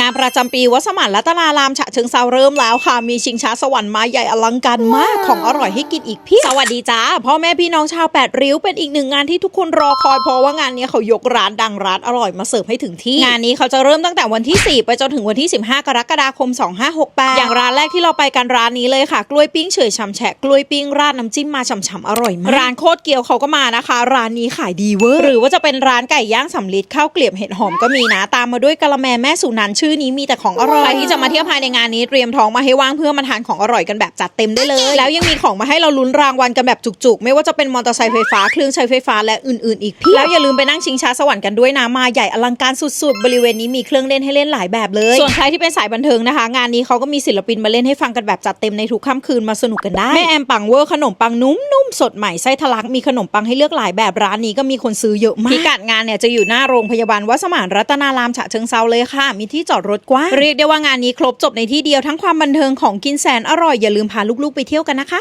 งานประจำปีวัดสมานรัตนารามฉะเชิงเซาเริ่มแล้วค่ะ มีชิงช้าสวรรค์มาใหญ่อลังการมากของอร่อยให้กินอีกเพี่ สวัสดีจ้าพ่อแม่พี่น้องชาวแปดริ้วเป็นอีกหนึ่งงานที่ทุกคนรอคอยเพราะว่างานนี้เขายกร้านดังร้านอร่อยมาเสิร์ฟให้ถึงที่ งานนี้เขาจะเริ่มตั้งแต่วันที่ 4 ไปจนถึงวันที่ 15 กรกฎาคม 2568 อย่างร้านแรกที่เราไปกันร้านนี้เลยค่ะ กล้วยปิ้งเฉยชำแฉะกล้วยปิ้งราดน้ำจิ้มมาฉ่ำๆอร่อยมากร้านโคตรเกี๊ยวเขาก็มานะคะ ร้านนี้ขายดีเวอร์หรือว่าจะเป็นร้านไก่ย่างสำลิดข้าวเกลียบเห็ดหอมก็มีนะตามมาด้วยกะละแมแม่สุนันท์ชื่อนี้มีแต่ของอร่อยใครที่จะมาเที่ยวภายในงานนี้เตรียมท้องมาให้ว่างเพื่อมาทานของอร่อยกันแบบจัดเต็มได้เลย แล้วยังมีของมาให้เราลุ้นรางวัลกันแบบจุกๆ ไม่ว่าจะเป็นมอเตอร์ไซค์ไฟฟ้าเครื่องใช้ไฟฟ้าและอื่นๆอีกเพียบแล้วอย่าลืมไปนั่งชิงช้าสวรรค์กันด้วยนะมาใหญ่อลังการสุดๆ บริเวณนี้มีเครื่องเล่นให้เล่นหลายแบบเลย ส่วนใครที่เป็นสายบันเทิงนะคะ งานนี้เขาก็มีศิลปินมาเล่นให้ฟังกันแบบจัดเต็มในทุกค่ำคืนมาสนุกกันได้แม่แอมปังเวอร์ขนมปังนุ่มๆสดใหม่ไส้ทะลักมีขนมปังให้เลือกหลายแบบร้านนี้ก็มีคนซื้อเยอะมากพิกัดงานเนี่ยจะอยู่หน้าโรงพยาบาลวัดสมานรัตนารามฉะเชิงเซาเลยค่ะมีที่จอดรถกว้างเรียกได้ว่างานนี้ครบจบในที่เดียวทั้งความบันเทิงของกินแสนอร่อยอย่าลืมพาลูกๆไปเที่ยวกันนะคะ